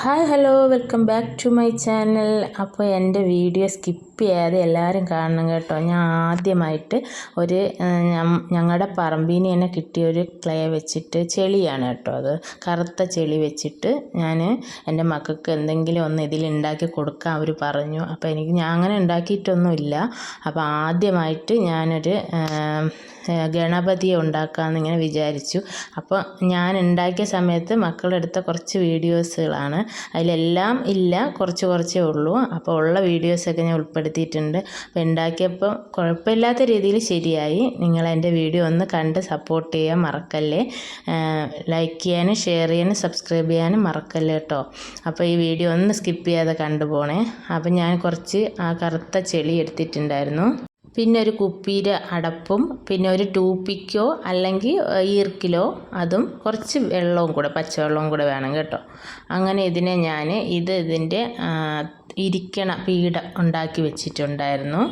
Hi hello welcome back to my channel. അപ്പോൾ എന്റെ video skip ചെയ്യാതെ എല്ലാവരും കാണണം കേട്ടോ. ഞാൻ ആദ്യമായിട്ട് ഒരു ഞങ്ങളുടെ പറമ്പിന് തന്നെ കിട്ടിയ ഒരു ക്ലേ വെച്ചിട്ട് ചെളിയാണ് കേട്ടോ അത്. കറുത്ത ചെളി വെച്ചിട്ട് ഞാൻ എന്റെ മക്കൾക്ക് എന്തെങ്കിലും ഒന്ന് ഇതിൽ ഉണ്ടാക്കി കൊടുക്കാൻ അവർ പറഞ്ഞു. അപ്പോൾ എനിക്ക് ഞാൻ അങ്ങനെ ഉണ്ടാക്കിയിട്ടൊന്നുമില്ല. അപ്പോൾ ആദ്യമായിട്ട് ഞാനൊരു ഗണപതിയെ ഉണ്ടാക്കാമെന്ന് ഇങ്ങനെ വിചാരിച്ചു. അപ്പോൾ ഞാൻ ഉണ്ടാക്കിയ സമയത്ത് മക്കളെടുത്ത കുറച്ച് വീഡിയോസുകളാണ്. അതിലെല്ലാം ഇല്ല കുറച്ച് കുറച്ചേ ഉള്ളൂ. അപ്പോൾ ഉള്ള വീഡിയോസൊക്കെ ഞാൻ ഉൾപ്പെടുത്തിയിട്ടുണ്ട്. അപ്പോൾ ഉണ്ടാക്കിയപ്പോൾ കുഴപ്പമില്ലാത്ത രീതിയിൽ ശരിയായി. നിങ്ങൾ എന്റെ വീഡിയോ ഒന്ന് കണ്ട് സപ്പോർട്ട് ചെയ്യാൻ മറക്കല്ലേ? ലൈക്ക് ചെയ്യാനും ഷെയർ ചെയ്യാനും സബ്സ്ക്രൈബ് ചെയ്യാനും മറക്കല്ലേ കേട്ടോ? അപ്പോൾ ഈ വീഡിയോ ഒന്ന് സ്കിപ്പ് ചെയ്യാതെ കണ്ടുപോണേ അപ്പോൾ ഞാൻ കുറച്ച് ആ കറുത്ത ചെളി എടുത്തിട്ടുണ്ടായിരുന്നു. പിന്നെ ഒരു കുപ്പിയുടെ അടപ്പും പിന്നെ ഒരു ടൂപ്പിക്കോ അല്ലെങ്കിൽ ഈർക്കിലോ അതും കുറച്ച് വെള്ളവും കൂടെ പച്ചവെള്ളവും കൂടെ വേണം കേട്ടോ. അങ്ങനെ ഇതിനെ ഞാൻ ഇത് ഇതിന്റെ ഇരിക്കണ പീഠ ഉണ്ടാക്കി വെച്ചിട്ടുണ്ടായിരുന്നു.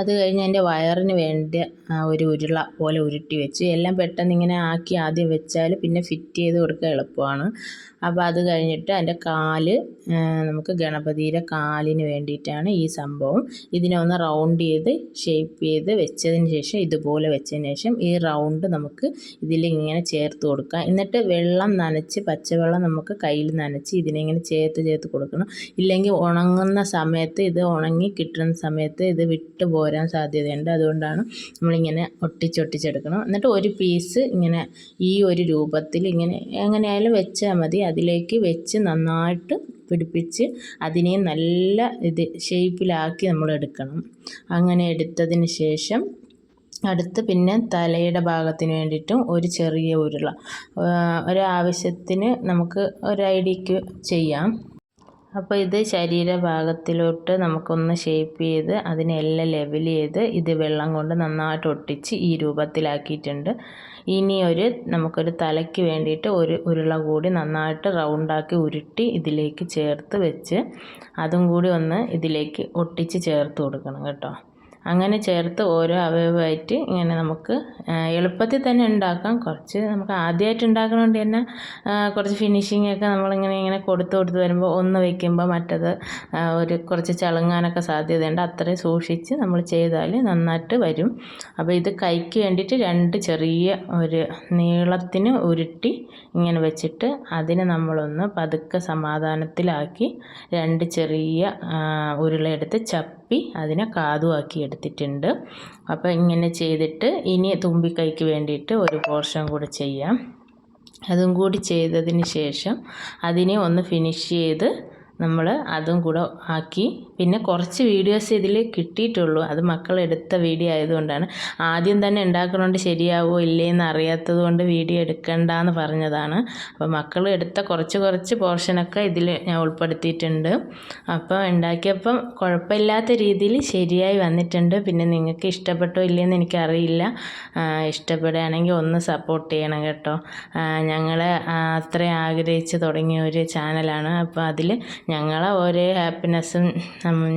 അത് കഴിഞ്ഞ് എന്റെ വയറിന് വേണ്ടി ഒരു ഉരുള പോലെ ഉരുട്ടി വെച്ച് എല്ലാം പെട്ടെന്ന് ഇങ്ങനെ ആക്കി ആദ്യം വെച്ചാൽ പിന്നെ ഫിറ്റ് ചെയ്ത് കൊടുക്കാൻ എളുപ്പമാണ്. അപ്പോൾ അത് കഴിഞ്ഞിട്ട് അതിന്റെ കാൽ നമുക്ക് ഗണപതിയുടെ കാലിന് വേണ്ടിയിട്ടാണ് ഈ സംഭവം. ഇതിനെ ഒന്ന് റൗണ്ട് ചെയ്ത് ഷേപ്പ് ചെയ്ത് വെച്ചതിന് ശേഷം ഇതുപോലെ വെച്ചതിന് ശേഷം ഈ റൗണ്ട് നമുക്ക് ഇതിൽ ഇങ്ങനെ ചേർത്ത് കൊടുക്കാം. എന്നിട്ട് വെള്ളം നനച്ച് പച്ചവെള്ളം നമുക്ക് കയ്യിൽ നനച്ച് ഇതിനെ ഇങ്ങനെ ചേർത്ത് ചേർത്ത് കൊടുക്കണം. ഇല്ലെങ്കിൽ ഉണങ്ങുന്ന സമയത്ത് ഇത് ഉണങ്ങി കിട്ടുന്ന സമയത്ത് ഇത് വിട്ടു പോരാൻ സാധ്യതയുണ്ട്. അതുകൊണ്ടാണ് നമ്മളിങ്ങനെ ഒട്ടിച്ചൊട്ടിച്ചെടുക്കണം എന്നിട്ട് ഒരു പീസ് ഇങ്ങനെ ഈ ഒരു രൂപത്തിൽ ഇങ്ങനെ എങ്ങനെയായാലും വെച്ചാൽ മതി. അതിലേക്ക് വെച്ച് നന്നായിട്ട് പിടിപ്പിച്ച് അതിനെ നല്ല ഇത് ഷേപ്പിലാക്കി നമ്മൾ എടുക്കണം. അങ്ങനെ എടുത്തതിന് ശേഷം അടുത്ത് പിന്നെ തലയുടെ ഭാഗത്തിന് വേണ്ടിയിട്ടും ഒരു ചെറിയ ഉരുള. ഒരാവശ്യത്തിന് നമുക്ക് ഒരു ഐഡിക്ക് ചെയ്യാം. അപ്പോൾ ഇത് ശരീരഭാഗത്തിലോട്ട് നമുക്കൊന്ന് ഷേപ്പ് ചെയ്ത് അതിനെല്ലാം ലെവൽ ചെയ്ത് ഇത് വെള്ളം കൊണ്ട് നന്നായിട്ട് ഒട്ടിച്ച് ഈ രൂപത്തിലാക്കിയിട്ടുണ്ട്. ഇനി ഒരു നമുക്കൊരു തലയ്ക്ക് വേണ്ടിയിട്ട് ഒരു ഉരുള കൂടി നന്നായിട്ട് റൗണ്ടാക്കി ഉരുട്ടി ഇതിലേക്ക് ചേർത്ത് വെച്ച് അതും കൂടി ഒന്ന് ഇതിലേക്ക് ഒട്ടിച്ച് ചേർത്ത് കൊടുക്കണം കേട്ടോ. അങ്ങനെ ചേർത്ത് ഓരോ അവയവമായിട്ട് ഇങ്ങനെ നമുക്ക് എളുപ്പത്തിൽ തന്നെ ഉണ്ടാക്കാം. കുറച്ച് നമുക്ക് ആദ്യമായിട്ട് ഉണ്ടാക്കണോണ്ട് തന്നെ കുറച്ച് ഫിനിഷിംഗ് ഒക്കെ നമ്മളിങ്ങനെ ഇങ്ങനെ കൊടുത്ത് കൊടുത്ത് വരുമ്പോൾ ഒന്ന് വയ്ക്കുമ്പോൾ മറ്റത് ഒരു കുറച്ച് ചളുങ്ങാനൊക്കെ സാധ്യതയുണ്ട്. അത്രയും സൂക്ഷിച്ച് നമ്മൾ ചെയ്താൽ നന്നായിട്ട് വരും. അപ്പോൾ ഇത് കൈക്ക് വേണ്ടിയിട്ട് രണ്ട് ചെറിയ ഒരു നീളത്തിന് ഉരുട്ടി ഇങ്ങനെ വെച്ചിട്ട് അതിനെ നമ്മളൊന്ന് പതുക്കെ സമാധാനത്തിലാക്കി രണ്ട് ചെറിയ ഉരുളയെടുത്ത് ചപ്പി അതിനെ കാതുവാക്കി എടുത്തിട്ടുണ്ട്. അപ്പോൾ ഇങ്ങനെ ചെയ്തിട്ട് ഇനി തുമ്പിക്കൈക്ക് വേണ്ടിയിട്ട് ഒരു പോർഷൻ കൂടെ ചെയ്യാം. അതും കൂടി ചെയ്തതിന് ശേഷം അതിനെ ഒന്ന് ഫിനിഷ് ചെയ്ത് നമ്മൾ അതും കൂടെ ആക്കി. പിന്നെ കുറച്ച് വീഡിയോസ് ഇതിൽ കിട്ടിയിട്ടുള്ളൂ. അത് മക്കൾ എടുത്ത വീഡിയോ ആയതുകൊണ്ടാണ്. ആദ്യം തന്നെ ഉണ്ടാക്കണോണ്ട് ശരിയാവോ ഇല്ലേന്ന് അറിയാത്തത് കൊണ്ട് വീഡിയോ എടുക്കണ്ടെന്ന് പറഞ്ഞതാണ്. അപ്പോൾ മക്കൾ എടുത്ത കുറച്ച് കുറച്ച് പോർഷനൊക്കെ ഇതിൽ ഞാൻ ഉൾപ്പെടുത്തിയിട്ടുണ്ട്. അപ്പോൾ ഉണ്ടാക്കിയപ്പം കുഴപ്പമില്ലാത്ത രീതിയിൽ ശരിയായി വന്നിട്ടുണ്ട്. പിന്നെ നിങ്ങൾക്ക് ഇഷ്ടപ്പെട്ടോ ഇല്ലയെന്ന് എനിക്കറിയില്ല. ഇഷ്ടപ്പെടുകയാണെങ്കിൽ ഒന്ന് സപ്പോർട്ട് ചെയ്യണം കേട്ടോ. ഞങ്ങൾ അത്രയും ആഗ്രഹിച്ച് തുടങ്ങിയ ഒരു ചാനലാണ് അപ്പോൾ അതിൽ ഞങ്ങളെ ഓരോ ഹാപ്പിനെസ്സും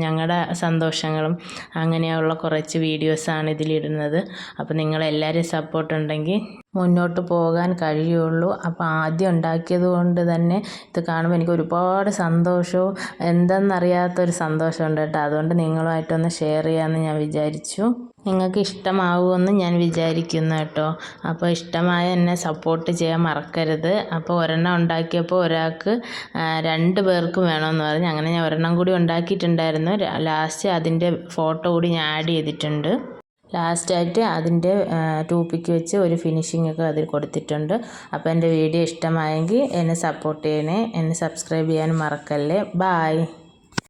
ഞങ്ങളുടെ സന്തോഷങ്ങളും അങ്ങനെയുള്ള കുറച്ച് വീഡിയോസാണ് ഇതിലിടുന്നത്. അപ്പോൾ നിങ്ങളെല്ലാവരും സപ്പോർട്ട് ഉണ്ടെങ്കിൽ മുന്നോട്ട് പോകാൻ കഴിയുള്ളൂ. അപ്പോൾ ആദ്യം ഉണ്ടാക്കിയത് കൊണ്ട് തന്നെ ഇത് കാണുമ്പോൾ എനിക്ക് ഒരുപാട് സന്തോഷവും എന്തെന്നറിയാത്തൊരു സന്തോഷമുണ്ട് കേട്ടോ. അതുകൊണ്ട് നിങ്ങളുമായിട്ടൊന്ന് ഷെയർ ചെയ്യാമെന്ന് ഞാൻ വിചാരിച്ചു. നിങ്ങൾക്ക് ഇഷ്ടമാവുമെന്ന് ഞാൻ വിചാരിക്കുന്നു കേട്ടോ. അപ്പോൾ ഇഷ്ടമായ എന്നെ സപ്പോർട്ട് ചെയ്യാൻ മറക്കരുത്. അപ്പോൾ ഒരെണ്ണം ഉണ്ടാക്കിയപ്പോൾ ഒരാൾക്ക് രണ്ട് പേർക്കും വേണമെന്ന് പറഞ്ഞു. അങ്ങനെ ഞാൻ ഒരെണ്ണം കൂടി ഉണ്ടാക്കിയിട്ടുണ്ടായിരുന്നു. ലാസ്റ്റ് അതിന്റെ ഫോട്ടോ കൂടി ഞാൻ ആഡ് ചെയ്തിട്ടുണ്ട്. ലാസ്റ്റായിട്ട് അതിന്റെ ടോപ്പിക്ക് വെച്ച് ഒരു ഫിനിഷിംഗ് ഒക്കെ അതിൽ കൊടുത്തിട്ടുണ്ട്. അപ്പോൾ എന്റെ വീഡിയോ ഇഷ്ടമായെങ്കിൽ എന്നെ സപ്പോർട്ട് ചെയ്യണേ. എന്നെ സബ്സ്ക്രൈബ് ചെയ്യാൻ മറക്കല്ലേ. ബായ്